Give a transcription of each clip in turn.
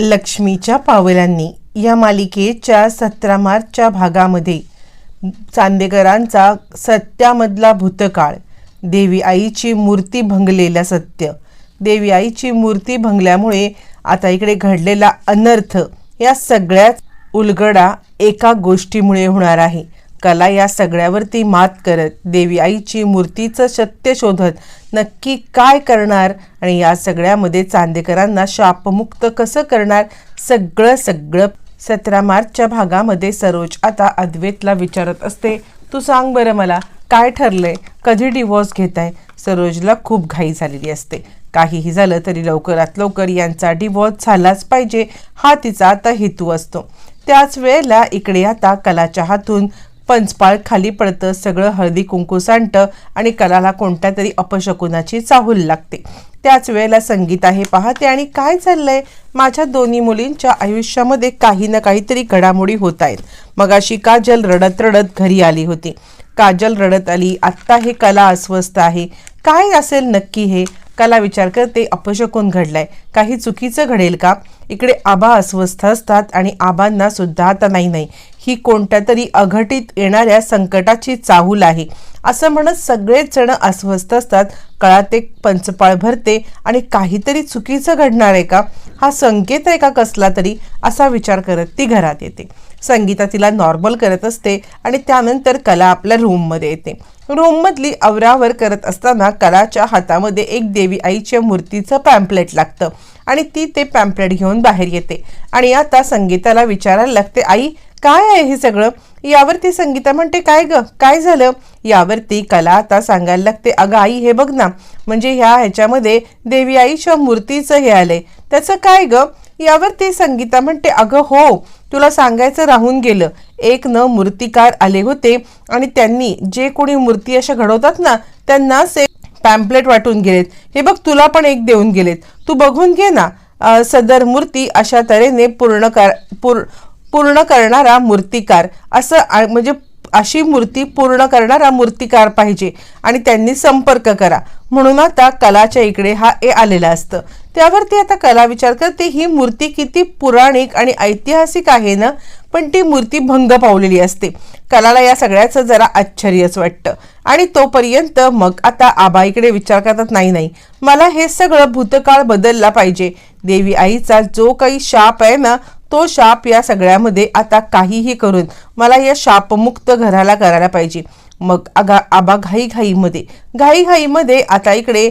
लक्ष्मीच्या पावलांनी या मालिकेच्या सतरा मार्चच्या भागामध्ये चांदेकरांचा सत्यामधला भूतकाळ देवी आईची मूर्ती भंगलेला सत्य. देवी आईची मूर्ती भंगल्यामुळे आता इकडे घडलेला अनर्थ या सगळ्यात उलगडा एका गोष्टीमुळे होणार आहे. कला या सगळ्यावरती मात करत देवी आईची मूर्तीचं सत्य शोधत नक्की काय करणार आणि या सगळ्यामध्ये चांदेकरांना शापमुक्त कसं करणार? सगळं सगळं सतरा मार्चच्या भागामध्ये सरोज आता अद्वैतला विचारत असते तू सांग बरं मला काय ठरलंय? कधी डिवोर्स घेत आहे सरोजला खूप घाई झालेली असते. काहीही झालं तरी लवकरात लवकर यांचा डिवोर्स झालाच पाहिजे हा तिचा आता हेतू असतो. त्याच वेळेला इकडे आता कलाच्या हातून पंचपाळ खाली पडतं सगळं हळदी कुंकू सांडतं आणि कलाला कोणत्या तरी अपशकुनाची चाहूल लागते. त्याच वेळेला संगीत हे पाहते आणि काय चाललंय? माझ्या दोन्ही मुलींच्या आयुष्यामध्ये काही ना काहीतरी घडामोडी होत आहेत. मगाशी काजल रडत रडत घरी आली होती. काजल रडत आली आत्ता हे कला अस्वस्थ आहे. काय असेल नक्की हे? कला विचार करते अपशकून घडलाय. काही चुकीचं घडेल का? इकडे आबा अस्वस्थ असतात आणि आबांना सुद्धा आता नाही नाही. ही कोणत्या तरी अघटित येणाऱ्या संकटाची चाहूल आहे. असं म्हणत सगळेच जण अस्वस्थ असतात. कळात एक पंचपाळ भरते आणि काहीतरी चुकीचं घडणार आहे का? हा संकेत आहे का कसला तरी? असा विचार करत ती घरात येते. संगीता तिला नॉर्मल करत असते आणि त्यानंतर कला आपल्या रूममध्ये येते. रूममधली अवरावर करत असताना कलाच्या हातामध्ये एक देवी आईच्या मूर्तीचं पॅम्पलेट लागतं आणि ती ते पॅम्पलेट घेऊन बाहेर येते. आणि आता संगीताला विचारायला लागते आई काय आहे हे सगळं? यावरती संगीता म्हणते काय ग? काय झालं? यावरती कला आता सांगायला लागते. अगं आई हे बघ ना म्हणजे ह्या ह्याच्यामध्ये देवी आईच्या मूर्तीचं हे आलंय. त्याचं काय ग? यावरती संगीता म्हणते अगं हो तुला सांगायचं राहून गेलं. एक न मूर्तिकार आले होते आणि त्यांनी जे कोणी मूर्ती अशा घडवतात ना त्यांना से पॅम्पलेट वाटून गेलेत. हे बघ तुला पण एक देऊन गेलेत. तू बघून घे ना सदर मूर्ती अशा तऱ्हेने पूर्ण कर पूर पूर्ण करणारा मूर्तिकार. असं आ- म्हणजे अशी मूर्ती पूर्ण करणारा मूर्तिकार पाहिजे आणि त्यांनी संपर्क करा. म्हणून आता कलाच्या इकडे हा ए आलेला असतं. त्यावरती आता कला विचार करते ही मूर्ती किती पुराणिक आणि ऐतिहासिक आहे ना? पण ती मूर्ती भंग पावलेली असते. कलाला या सगळ्याचं जरा आश्चर्यच वाटतं. आणि तोपर्यंत मग आता आबा इकडे विचार करतात नाही नाही मला हे सगळं भूतकाळ बदलला पाहिजे. देवी आईचा जो काही शाप आहे ना तो शाप या सगळ्यामध्ये आता काहीही करून मला या शापमुक्त घराला करायला पाहिजे. मग आगा आबा घाईघाईमध्ये घाईघाईमध्ये आता इकडे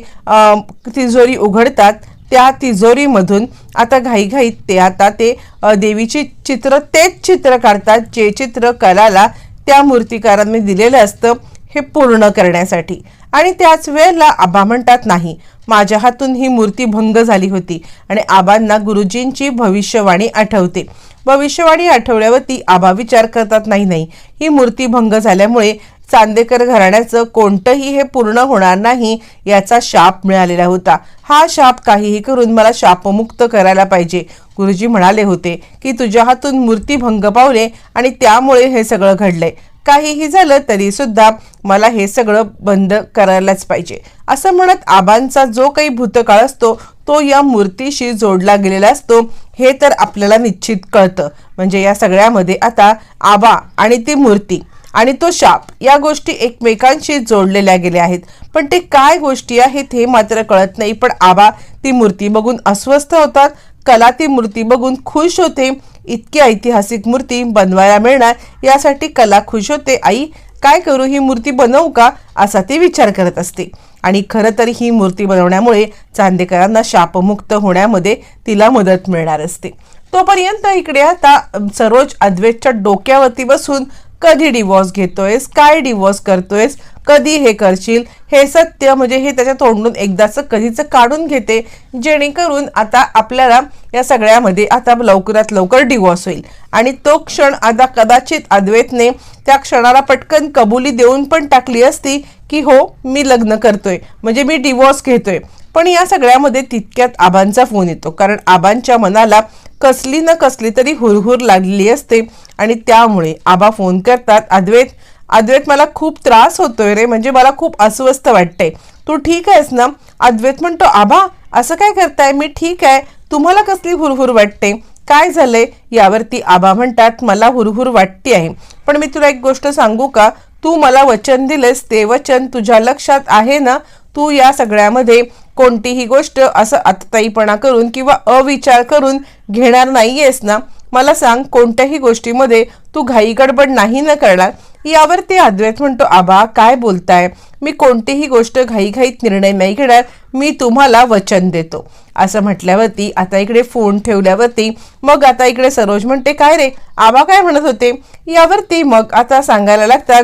तिजोरी उघडतात. त्या तिजोरीमधून आता घाईघाईत ते आता ते देवीची चित्र तेच चित्र काढतात जे चित्र कलाला त्या मूर्तिकारांनी दिलेलं असतं हे पूर्ण करण्यासाठी. आणि त्याच वेळेला आबा म्हणतात नाही माझ्या हातून ही मूर्ती भंग झाली होती आणि आबांना गुरुजींची भविष्यवाणी आठवते. भविष्यवाणी आठवल्यावरती आबा विचार करतात नाही नाही ही मूर्ती भंग झाल्यामुळे चांदेकर घराण्याचं कोणतंही हे पूर्ण होणार नाही याचा शाप मिळालेला होता. हा शाप काहीही करून मला शापमुक्त करायला पाहिजे. गुरुजी म्हणाले होते की तुझ्या हातून मूर्ती भंग पावले आणि त्यामुळे हे सगळं घडलंय. काहीही झालं तरी सुद्धा मला हे सगळं बंद करायलाच पाहिजे. असं म्हणत आबांचा जो काही भूतकाळ असतो तो या मूर्तीशी जोडला गेलेला असतो हे तर आपल्याला निश्चित कळतं. म्हणजे या सगळ्यामध्ये आता आबा आणि ती मूर्ती आणि तो शाप या गोष्टी एकमेकांशी जोडलेल्या गेल्या आहेत. पण ते काय गोष्टी आहेत हे मात्र कळत नाही. पण आबा ती मूर्ती बघून अस्वस्थ होतात कला ती मूर्ती बघून खुश होते इतकी ऐतिहासिक मूर्ती बनवायला मिळणार यासाठी कला खुश होते. आई काय करू ही मूर्ती बनवू का? असा ती विचार करत असते. आणि खरं तर ही मूर्ती बनवण्यामुळे चांदेकरांना शापमुक्त होण्यामध्ये तिला मदत मिळणार असते. तोपर्यंत इकडे आता सरोज अद्वेतच्या डोक्यावरती बसून कधी डिवॉर्स घेतोयस? काय डिवॉर्स करतोयस? कधी हे करशील? हे सत्य म्हणजे हे त्याच्या तोंडून एकदाचं कधीचं काढून घेते जेणेकरून आता आपल्याला या सगळ्यामध्ये आता लवकरात लवकर डिवॉर्स होईल. आणि तो क्षण आता कदाचित अद्वैतने त्या क्षणाला पटकन कबुली देऊन पण टाकली असती की हो मी लग्न करतोय. म्हणजे मी डिवॉर्स घेतोय. पण या सगळ्यामध्ये तितक्यात आबांचा फोन येतो. कारण आबांच्या मनाला कसली न कसली तरी हुरहुर लागलेली असते. आणि त्यामुळे आबा फोन करतात. अद्वैत अद्वैत मला खूप त्रास होतोय रे म्हणजे मला खूप अस्वस्थ वाटते तू ठीक आहेस ना? अद्वैत म्हणतो आभा असं काय करताय? मी ठीक आहे. तुम्हाला कसली हुरहुर वाटते? काय झालंय? यावरती आबा म्हणतात मला हुरहुर वाटते आहे पण मी तुला एक गोष्ट सांगू का? तू मला वचन दिलेस ते वचन तुझ्या लक्षात आहे ना? तू या सगळ्यामध्ये कोणतीही गोष्ट असं आतताईपणा करून किंवा अविचार करून घेणार नाहीयेस ना? मला सांग कोणत्याही गोष्टीमध्ये तू घाई गडबड नाही ना करणार? यावरती अद्वैत म्हणतो आबा काय बोलताय? मी कोणतीही गोष्ट घाईघाईत निर्णय नाही घेणार. मी तुम्हाला वचन देतो. असं म्हटल्यावरती आता इकडे फोन ठेवल्यावरती मग आता इकडे सरोज म्हणते काय रे? आबा काय म्हणत होते? यावरती मग आता सांगायला लागतात.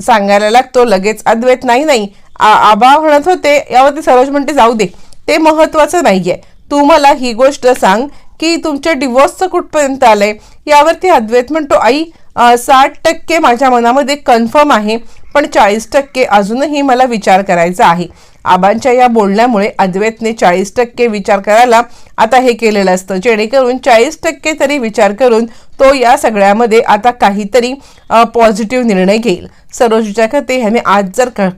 सांगायला लागतो लगेच अद्वैत नाही नाही. आ- आबा म्हणत होते यावरती सरोज म्हणते जाऊ दे. ते महत्वाचं आहे तू मला ही गोष्ट सांग की तुमच्या डिवोर्सचं कुठपर्यंत आलंय? यावरती अद्वैत म्हणतो आई साठ टक्के माझ्या मनामध्ये कन्फर्म आहे पण चाळीस टक्के अजूनही मला विचार करायचा आहे. आबांच्या या बोलण्यामुळे अद्वैतने चाळीस टक्के विचार करायला आता हे केलेलं असतं. जेणेकरून चाळीस टक्के तरी विचार करून तो या सगळ्यामध्ये आता काहीतरी पॉझिटिव्ह निर्णय घेईल. सरोजच्या खते ह्याने आज जर क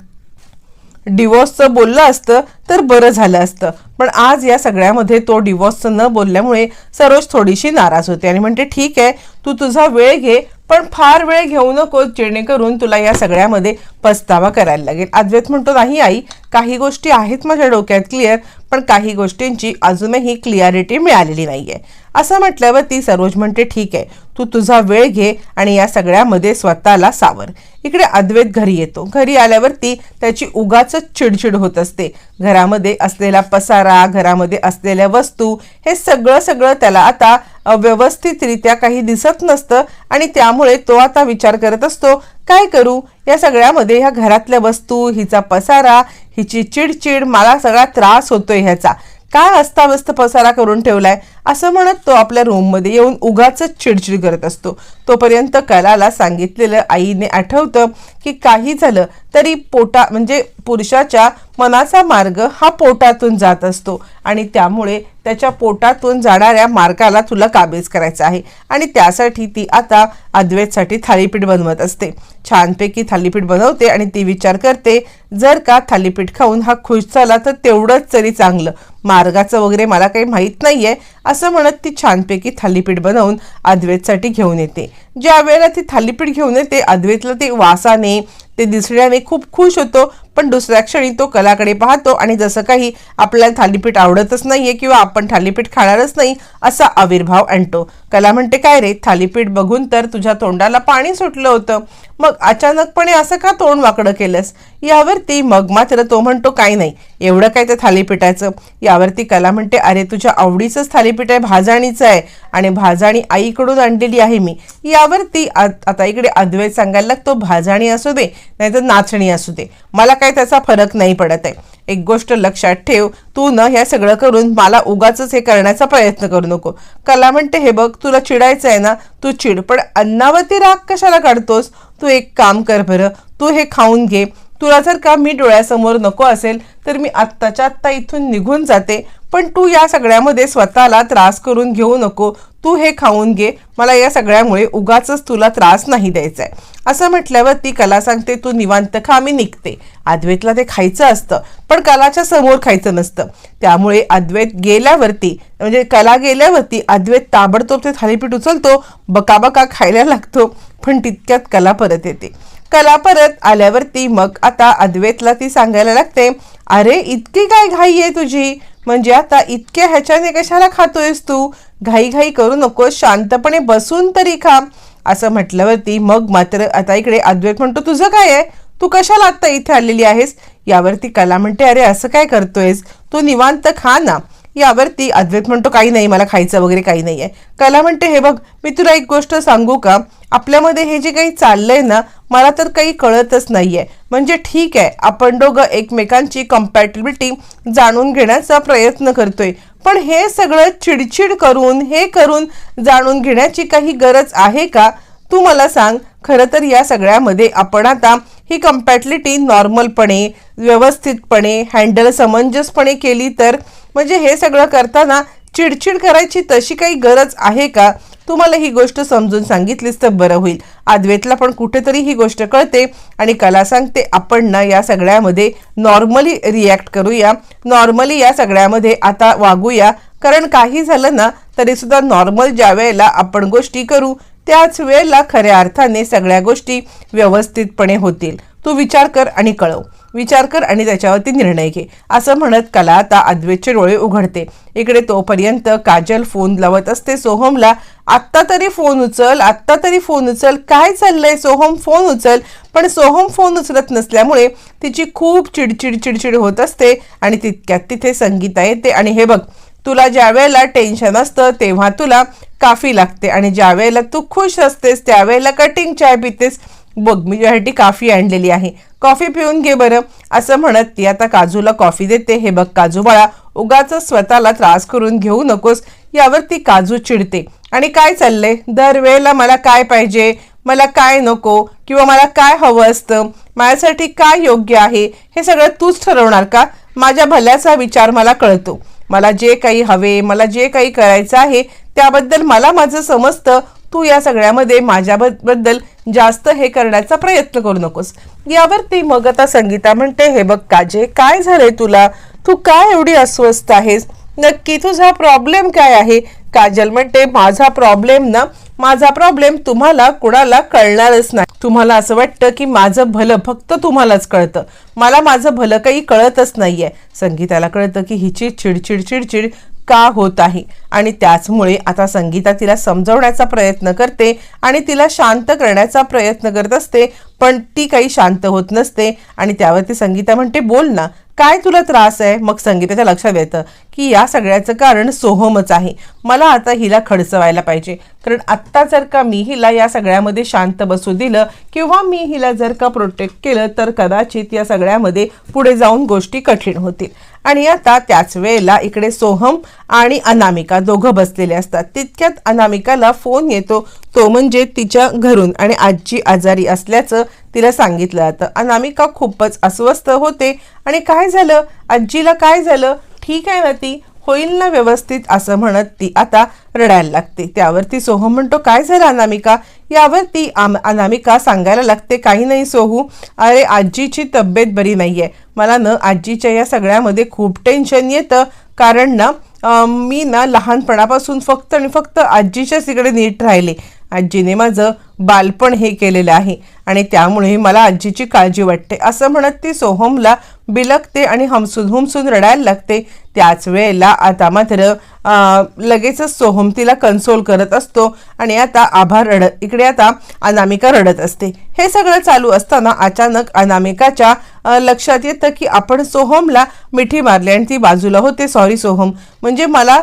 डिवोर्सचं बोललं असतं तर बरं झालं असतं. पण आज या सगळ्यामध्ये तो डिवोर्सचं न बोलल्यामुळे सरोज थोडीशी नाराज होते आणि म्हणते ठीक आहे तू तुझा वेळ घे पण फार वेळ घेऊ नको जेणेकरून तुला या सगळ्यामध्ये पस्तावा करायला लागेल. अद्वैत म्हणतो नाही आई काही गोष्टी आहेत माझ्या डोक्यात क्लिअर पण काही गोष्टींची अजूनही क्लिअरिटी मिळालेली नाहीये. असं म्हटल्यावर ती सरोज म्हणते ठीक आहे तू तुझा वेळ घे आणि या सगळ्यामध्ये स्वतःला सावर. इकडे अद्वैत घरी येतो. घरी आल्यावरती त्याची उगाच चिडचिड होत असते. घरामध्ये असलेला पसारा घरामध्ये असलेल्या वस्तू हे सगळं सगळं त्याला आता व्यवस्थितरित्या काही दिसत नसतं आणि त्यामुळे तो आता विचार करत असतो काय करू? या सगळ्यामध्ये ह्या घरातल्या वस्तू हिचा पसारा हिची चिडचिड मला सगळा त्रास होतोय ह्याचा. काय अस्ताव्यस्त पसारा करून ठेवलाय? असं म्हणत तो आपल्या रूममध्ये येऊन उगाच चिडचिड करत असतो. तोपर्यंत कलाला सांगितलेलं आईने आठवतं की काही झालं तरी पोटा म्हणजे पुरुषाच्या मनाचा मार्ग हा पोटातून जात असतो. आणि त्यामुळे त्याच्या पोटातून जाणाऱ्या मार्गाला तुला काबीज करायचा आहे. आणि त्यासाठी ती आता अद्वैतसाठी थालीपीठ बनवत असते. छानपैकी थालीपीठ बनवते आणि ती विचार करते जर का थालीपीठ खाऊन हा खुश झाला तर तेवढंच तरी चांगलं. मार्गाचं वगैरे मला काही माहीत नाही आहे असं म्हणत ती छानपैकी थालीपीठ बनवून अद्वैतसाठी घेऊन येते. ज्या वेळेला ती थालीपीठ घेऊन येते अद्वैतला ते वासाने ते दिसण्याने खूप खुश होतो. पण दुसऱ्या क्षणी तो कलाकडे पाहतो आणि जसं काही आपल्याला थालीपीठ आवडतच नाहीये किंवा आपण थालीपीठ खाणारच नाही असा आविर्भाव आणतो. कला म्हणते काय रे थालीपीठ बघून तर तुझ्या तोंडाला पाणी सुटलं होतं. मग अचानकपणे असं का तोंड वाकडं केलंस? यावरती मग मात्र तो म्हणतो काही नाही एवढं काय ते थालीपीठाचं? यावरती कला म्हणते अरे तुझ्या आवडीचंच थालीपीठ आहे भाजाणीचं आहे. आणि भाजाणी आईकडून आणलेली आहे मी. यावरती आ- आता इकडे अद्वैत सांगायला लागतो भाजाणी असू दे नाहीतर नाचणी असू दे. मला काय त्याचा फरक नाही पडत आहे. एक गोष्ट लक्षात ठेव तू न हे सगळं करून मला उगाच हे करण्याचा प्रयत्न करू नको. कला म्हणते हे बघ तुला चिडायचं आहे ना तू चिड पण अन्नावरती राग कशाला काढतोस? तू एक काम कर बरं तू हे खाऊन घे. तुला जर का मी डोळ्यासमोर नको असेल तर मी आत्ताच्या आत्ता इथून निघून जाते पण तू या सगळ्यामध्ये स्वतःला त्रास करून घेऊ नको. तू हे खाऊन घे मला या सगळ्यामुळे उगाच तुला त्रास नाही द्यायचा आहे. असं म्हटल्यावर ती कला सांगते तू निवांत खा मी निघते. अद्वैतला ते खायचं असतं पण कलाच्या समोर खायचं नसतं. त्यामुळे अद्वैत गेल्यावरती म्हणजे कला गेल्यावरती अद्वैत ताबडतोब ते थालीपीठ उचलतो बकाबका खायला लागतो पण तितक्यात कला परत येते. कला परत आल्यावरती मग आता अद्वैतला ती सांगायला लागते अरे इतकी काय घाई आहे तुझी? म्हणजे आता इतक्या ह्याच्याने कशाला खातोयस तू? घाईघाई करू नको शांतपणे बसून तरी खा. असं म्हटल्यावरती मग मात्र आता इकडे अद्वैत म्हणतो तुझं काय आहे? तू कशाला आत्ता इथे आलेली आहेस? यावरती कला म्हणते अरे असं काय करतोयस? तू निवांत खा ना. यावरती अद्वैत म्हणतो काही नाही मला खायचं वगैरे काही नाही आहे कला म्हणते हे बघ मी तुला एक गोष्ट सांगू का? आपल्यामध्ये हे जे काही चाललंय ना मला तर काही कळतच नाहीये. म्हणजे ठीक आहे आपण दोघं एकमेकांची कम्पॅटेबिलिटी जाणून घेण्याचा प्रयत्न करतोय. पण हे सगळं चिडचिड करून हे करून जाणून घेण्याची काही गरज आहे का? तू मला सांग खरं तर या सगळ्यामध्ये आपण आता ही कम्पॅटलिटी नॉर्मलपणे व्यवस्थितपणे हँडल समंजसपणे केली तर म्हणजे हे सगळं करताना चिडचिड करायची तशी काही गरज आहे का? तुम्हाला ही गोष्ट समजून सांगितलीस तर बरं होईल. आद्वेतला पण कुठेतरी ही गोष्ट कळते आणि कला सांगते आपण ना या सगळ्यामध्ये नॉर्मली रिॲक्ट करूया. नॉर्मली या सगळ्यामध्ये आता वागूया. कारण काही झालं ना तरीसुद्धा नॉर्मल ज्या वेळेला आपण गोष्टी करू त्याच वेळेला खऱ्या अर्थाने सगळ्या गोष्टी व्यवस्थितपणे होतील. तू विचार कर आणि कळव. विचार कर आणि त्याच्यावरती निर्णय घे. असं म्हणत कला आता अद्वैतचे डोळे उघडते. इकडे तोपर्यंत काजल फोन लावत असते. सोहमला आत्ता तरी फोन उचल आत्ता तरी फोन उचल. काय चाललंय? सोहम फोन उचल. पण सोहम फोन उचलत नसल्यामुळे तिची खूप चिडचिड चिडचिड होत असते आणि तितक्यात तिथे संगीता येते. आणि हे बघ तुला ज्या वेळेला टेन्शन असतं तेव्हा तुला काफी लागते. आणि ज्या वेळेला तू खुश असतेस त्यावेळेला कटिंग चाय पितेस. बघ मी तुझ्यासाठी काफी आणलेली आहे. कॉफी पिऊन घे बरं. असं म्हणत ती आता काजूला कॉफी देते. हे बघ काजू बाळा उगाच स्वतःला त्रास करून घेऊ नकोस. यावर ती काजू चिडते. आणि काय चाललंय? दरवेळेला मला काय पाहिजे? मला काय नको? किंवा मला काय हवं असतं? माझ्यासाठी काय योग्य आहे? हे सगळं तूच ठरवणार का? माझ्या भल्याचा विचार मला कळतो. मला जे काही हवे मला जे काही करायचं आहे त्याबद्दल मला माझं समजतं. तू या सगळ्यामध्ये माझ्याबद्दल जास्त हे करण्याचा प्रयत्न करू नकोस. यावरती मग आता संगीता म्हणते हे बघ काजे काय झालंय तुला? तू काय एवढी अस्वस्थ आहेस? नक्की तुझा प्रॉब्लेम काय आहे? काजल म्हणते माझा प्रॉब्लेम ना माझा प्रॉब्लेम तुम्हाला कुणाला कळणारच नाही. तुम्हाला असं वाटतं की माझं भलं फक्त तुम्हालाच कळतं. मला माझं भलं काही कळतच नाहीये. संगीताला कळतं की हिची चिडचिड चिडचिड का होत आहे. आणि त्याचमुळे आता संगीता तिला समजवण्याचा प्रयत्न करते आणि तिला शांत करण्याचा प्रयत्न करत असते. पण ती काही शांत होत नसते आणि त्यावरती संगीता म्हणते बोल ना काय तुला त्रास आहे? मग संगीताच्या लक्षात येतं की या सगळ्याचं कारण सोहमच आहे. मला आता हिला खडचवायला पाहिजे. कारण आत्ता जर का मी हिला या सगळ्यामध्ये शांत बसू दिलं किंवा मी हिला जर का प्रोटेक्ट केलं तर कदाचित या सगळ्यामध्ये पुढे जाऊन गोष्टी कठीण होतील. आणि आता त्याच वेळेला इकडे सोहम आणि अनामिका दोघं बसलेले असतात. तितक्यात अनामिकाला फोन येतो तो म्हणजे तिच्या घरून आणि आजी आजारी असल्याचं तिला सांगितलं जातं. अनामिका खूपच अस्वस्थ होते. आणि काय झालं? आजीला काय झालं? ठीक आहे ना ती होईल ना व्यवस्थित असं म्हणत ती आता रडायला लागते. त्यावरती सोहम म्हणतो काय झालं अनामिका? यावरती आम अनामिका सांगायला लागते काही नाही सोहू. अरे आजीची तब्येत बरी नाही आहे मला ना आजीच्या या सगळ्यामध्ये खूप टेन्शन येतं. कारण ना मी ना लहानपणापासून फक्त आणि फक्त आजीच्याच इकडे नीट राहिले. आजीने माझं बालपण हे केलेलं आहे आणि त्यामुळे मला आजीची काळजी वाटते. असं म्हणत ती सोहमला बिलकते आणि हमसून हुमसून रडायला लागते. त्याच वेळेला आता मात्र लगेचच सोहम तिला कन्सोल करत असतो आणि आता आभार रडत इकडे आता अनामिका रडत असते. हे सगळं चालू असताना अचानक अनामिकाच्या लक्षात येतं की आपण सोहमला मिठी मारली आणि ती बाजूला होते. सॉरी सोहम. म्हणजे मला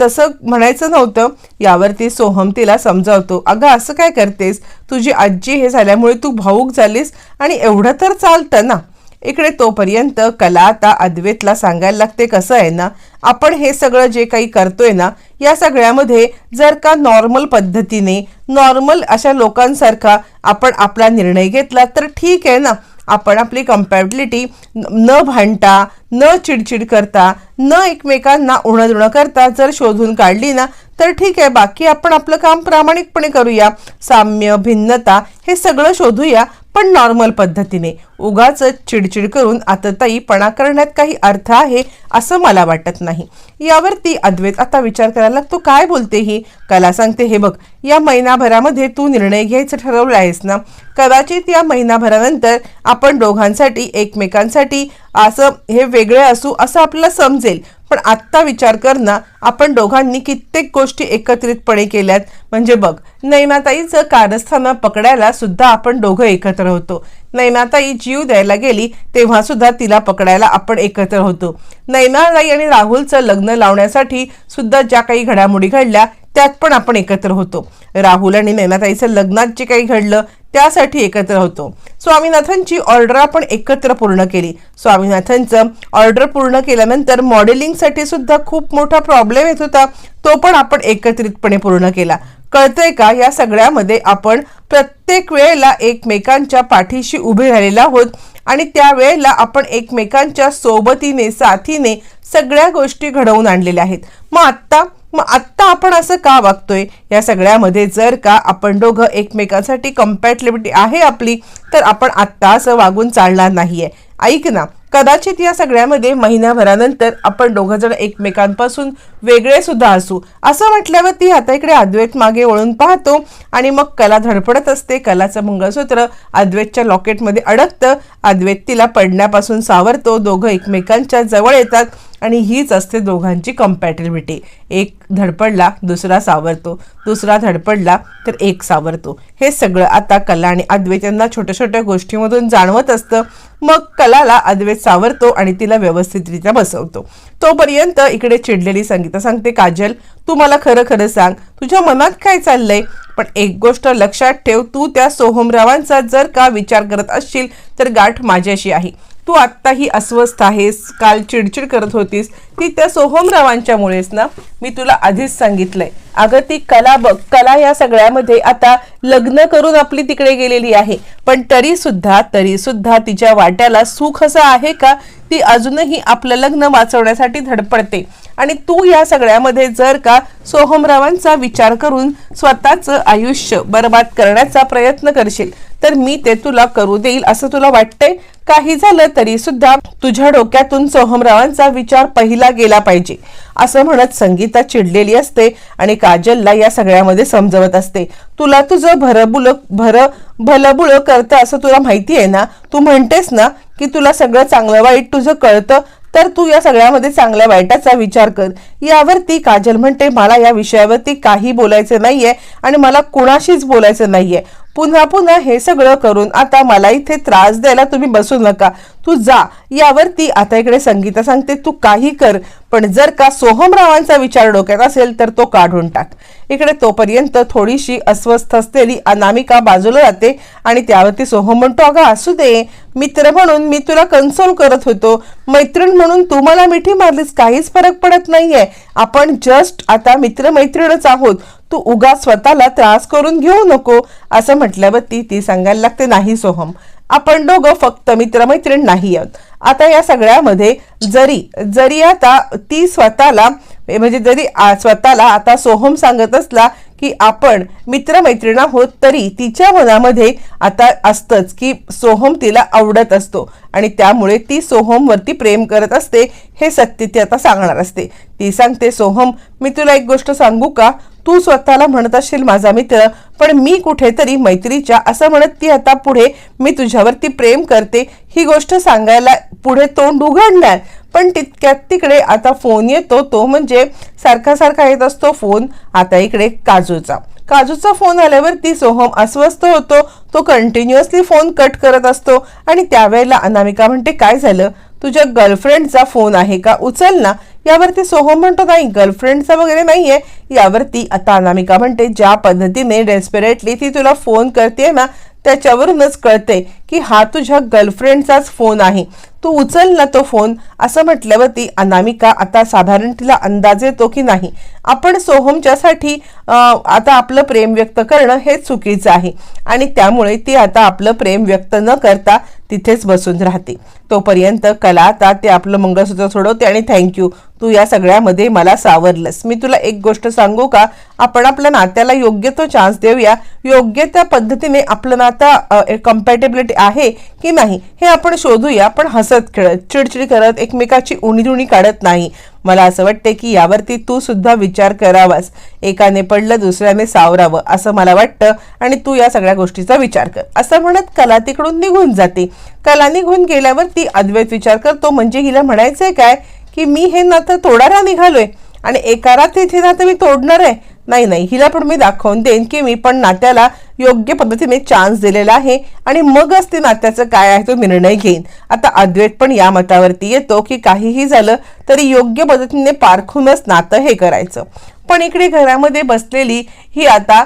तसं म्हणायचं नव्हतं. यावरती सोहम तिला समजावतो अगं असं काय करतेस? तुझी आजी हे झाल्यामुळे तू भाऊक झालीस आणि एवढं तर चालतं ना. इकडे तोपर्यंत कला आता अद्वेतला सांगायला लागते कसं आहे ना आपण हे सगळं जे काही करतोय ना या सगळ्यामध्ये जर का नॉर्मल पद्धतीने नॉर्मल अशा लोकांसारखा आपण आपला निर्णय घेतला तर ठीक आहे ना. आपण आपली कम्पॅबिलिटी न भांडता न चिडचिड करता न एकमेकांना उणं करता जर शोधून काढली ना तर ठीक आहे बाकी आपण आपलं काम प्रामाणिकपणे करूया. साम्य भिन्नता हे सगळं शोधूया पण नॉर्मल पद्धतीने. उगाच चिडचिड करून आतताईपणा करण्यात काही अर्थ आहे असं मला वाटत नाही. यावरती अद्वैत आता विचार करायला लागतो काय बोलते ही? कला सांगते हे बघ या महिनाभरामध्ये तू निर्णय घ्यायचं ठरवलं आहेस ना? कदाचित या महिनाभरानंतर आपण दोघांसाठी एकमेकांसाठी असं हे वेगळे असू असं आपल्याला समजेल. पण आत्ता विचार कर ना आपण दोघांनी कित्येक गोष्टी एकत्रितपणे केल्यात. म्हणजे बघ नैनाताईचं कारस्थानं पकडायला सुद्धा आपण दोघं एकत्र होतो. नैनाताई जीव द्यायला गेली तेव्हा सुद्धा तिला पकडायला आपण एकत्र होतो. नैनाताई आणि राहुलचं लग्न लावण्यासाठी सुद्धा ज्या काही घडामोडी घडल्या त्यात पण आपण एकत्र होतो. राहुल आणि नैनाताईचं लग्नात जे काही घडलं त्यासाठी एकत्र होतो. स्वामीनाथनची ऑर्डर आपण एकत्र पूर्ण केली. स्वामीनाथनचं ऑर्डर पूर्ण केल्यानंतर मॉडेलिंगसाठी सुद्धा खूप मोठा प्रॉब्लेम येत होता. तो पण आपण एकत्रितपणे पूर्ण केला. कळतंय का? या सगळ्यामध्ये आपण प्रत्येक वेळेला एकमेकांच्या पाठीशी उभे राहिलेलो आहोत आणि त्या वेळेला आपण एकमेकांच्या सोबतीने साथीने सगळ्या गोष्टी घडवून आणलेल्या आहेत. मग आत्ता मग आत्ता आपण असं का वागतोय? या सगळ्यामध्ये जर का आपण दोघं एकमेकांसाठी कम्पॅटेबिलिटी आहे आपली तर आपण आत्ता असं वागून चालणार नाही आहे ऐक ना कदाचित या सगळ्यामध्ये महिन्याभरानंतर आपण दोघं जण एकमेकांपासून वेगळे सुद्धा असू. असं म्हटल्यावर ती आता इकडे अद्वैत मागे वळून पाहतो आणि मग कला धडपडत असते. कलाचं मंगळसूत्र अद्वैतच्या लॉकेटमध्ये अडकतं. अद्वैत तिला पडण्यापासून सावरतो. दोघं एकमेकांच्या जवळ येतात. आणि हीच असते दोघांची कम्पॅटेबिलिटी एक धडपडला दुसरा सावरतो. दुसरा धडपडला तर एक सावरतो. हे सगळं आता कला आणि अद्वैत यांना छोट्या छोट्या गोष्टीमधून जाणवत असतं. मग कलाला अद्वैत सावरतो आणि तिला व्यवस्थितरित्या बसवतो. तोपर्यंत इकडे चिडलेली संगीता सांगते काजल तू मला खरं खरं सांग. तुझ्या मनात काय चाललंय? पण एक गोष्ट लक्षात ठेव तू त्या सोहमरावांचा जर का विचार करत असशील तर गाठ माझ्याशी आहे. तू आत्ताही अस्वस्थ आहेस काल चिडचिड करत होतीस ती त्या सोहमरावांच्यामुळेच ना मी तुला आधीच सांगितलंय. अगं ती कला बघ कला या सगळ्यामध्ये आता लग्न करून आपली तिकडे गेलेली आहे. पण तरी सुद्धा तरी सुद्धा तिच्या वाट्याला सुख असं आहे का? ती अजूनही आपलं लग्न वाचवण्यासाठी धडपडते. आणि तू या सगळ्यामध्ये जर का सोहमरावांचा विचार करून स्वतःचं आयुष्य बरबाद करण्याचा प्रयत्न करशील तर मी ते तुला करू देईल असं तुला वाटतंय? काही झालं तरी सुद्धा तुझ्या डोक्यातून सोहमरावांचा विचार पहिला गेला पाहिजे असं म्हणत संगीता चिडलेली असते आणि काजलला या सगळ्यामध्ये समजवत असते. तुला तुझं भरबुल भर भलबुळ करतं असं तुला माहिती आहे ना? तू म्हणतेस ना की तुला सगळं चांगलं वाईट तुझं कळतं तर तू या सगळ्यामध्ये चांगल्या वाईटाचा विचार कर. यावरती काजल म्हणते मला या विषयावरती काही बोलायचं नाहीये आणि मला कुणाशीच बोलायचं नाहीये. पुन्हा पुन्हा हे सगळं करून आता मला इथे त्रास द्यायला तुम्ही बसू नका. तू जा. यावरती आता इकडे संगीता सांगते तू काही कर पण जर का सोहमरावांचा विचार डोक्यात असेल तर तो काढून टाक. इकडे तोपर्यंत थोडीशी अस्वस्थ असलेली अनामिका बाजूला जाते आणि त्यावरती सोहम म्हणतो अगं असू दे. मित्र म्हणून मी तुला कन्सोल करत होतो. मैत्रीण म्हणून तू मला मिठी मारलीस. काहीच फरक पडत नाहीये. आपण जस्ट आता मित्रमैत्रीणच आहोत. तू उगा स्वतःला त्रास करून घेऊ नको असं म्हटल्यावर ती ती सांगायला लागते नाही सोहम आपण दोघं फक्त मित्रमैत्रीण नाही आहोत आता या सगळ्यामध्ये जरी जरी आता ती स्वतःला म्हणजे जरी स्वतःला आता सोहम सांगत असला की आपण मित्रमैत्रीण आहोत तरी तिच्या मनामध्ये आता असतंच की सोहम तिला आवडत असतो. आणि त्यामुळे ती सोहमवरती प्रेम करत असते हे सत्य ती आता सांगणार असते. ती सांगते सोहम मी तुला एक गोष्ट सांगू का? तू स्वतःला म्हणत असशील माझा मित्र पण मी कुठेतरी मैत्रीच्या असं म्हणत ती आता पुढे मी तुझ्यावरती प्रेम करते. ही गोष्ट सांगायला पुढे तोंड उघडणार. पण तितक्यात तिकडे आता फोन येतो तो म्हणजे सारखा सारखा येत असतो फोन आता इकडे काजूचा. काजूचा फोन आल्यावरती सोहम अस्वस्थ होतो. तो कंटिन्युअसली फोन कट करत असतो. आणि त्यावेळेला अनामिका म्हणते काय झालं? तुझ्या गर्लफ्रेंडचा फोन आहे का? उचल ना. यावरती सोहम म्हणतो नाही गर्लफ्रेंडचा वगैरे नाही आहे यावरती आता अनामिका म्हणते ज्या पद्धतीने डेस्परेटली ती तुला फोन करते ना त्याच्यावरूनच कळते की हा तुझ्या गर्लफ्रेंडचाच फोन आहे. तू उचल ना तो फोन असं म्हटल्यावरती अनामिका आता साधारण तिला अंदाज येतो की नाही. आपण सोहमच्यासाठी आता आपलं प्रेम व्यक्त करणं हे चुकीचं आहे. आणि त्यामुळे ती आता आपलं प्रेम व्यक्त न करता तिथेच बसून राहते. तोपर्यंत कला आता ते आपलं मंगळसूत्र सोडवते आणि थँक्यू तू या सगळ्यामध्ये मला सावरलंस. मी तुला एक गोष्ट सांगू का? आपण आपल्या नात्याला योग्य तो चान्स देऊया. योग्य त्या पद्धतीने आपलं नातं कम्पॅटेबिलिटी आहे की नाही हे आपण शोधूया. पण हसत खेळत चिडचिड करत एकमेकाची उणीधुणी काढत नाही. मला असं वाटते की यावरती तू सुद्धा विचार करावास. एकाने पडलं दुसऱ्याने सावरावं असं मला वाटतं. आणि तू या सगळ्या गोष्टीचा विचार कर. असं म्हणत कला तिकडून निघून जाते. कला निघून गेल्यावर ती अद्वैत विचार करतो. म्हणजे हिला म्हणायचंय काय? की मी हे नातं तोडायला निघालोय. आणि एका रात्रीत हे नातं मी तोडणार आहे. नाही नाही. हिला पण मी दाखवून देईन की मी पण नात्याला योग्य पद्धतीने चान्स दिलेला आहे आणि मगच ते नात्याचं काय आहे तो निर्णय घेईन. आता अद्वैत पण या मतावरती येतो की काहीही झालं तरी योग्य पद्धतीने पारखूनच नातं हे करायचं. पण इकडे घरामध्ये बसलेली ही आता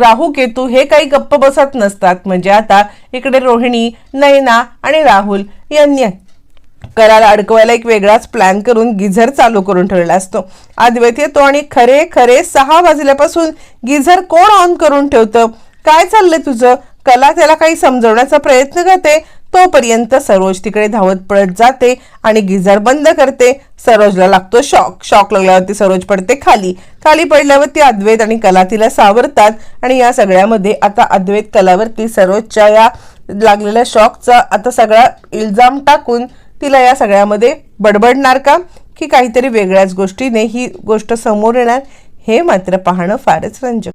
राहू केतू हे काही गप्प बसत नसतात. म्हणजे आता इकडे रोहिणी नयना आणि राहुल यांनी कराला अडकवायला एक वेगळाच प्लॅन करून गिझर चालू करून ठेवलेला असतो. अद्वैत येतो आणि खरे खरे सहा वाजल्यापासून गिझर कोण ऑन करून ठेवतं? काय चाललंय तुझं? कला त्याला काही समजवण्याचा प्रयत्न करते तोपर्यंत सरोज तिकडे धावत पळत जाते आणि गिझर बंद करते. सरोजला लागतो शॉक शॉक लागल्यावरती सरोज पडते खाली. खाली पडल्यावरती अद्वैत आणि कला तिला सावरतात आणि या सगळ्यामध्ये आता अद्वैत कलावरती सरोजच्या या लागलेल्या शॉकचा आता सगळा इल्जाम टाकून तिला या सगळ्यामध्ये बडबडणार का? की काहीतरी वेगळ्याच गोष्टीने ही गोष्ट समोर येणार हे मात्र पाहणं फारच रंजक.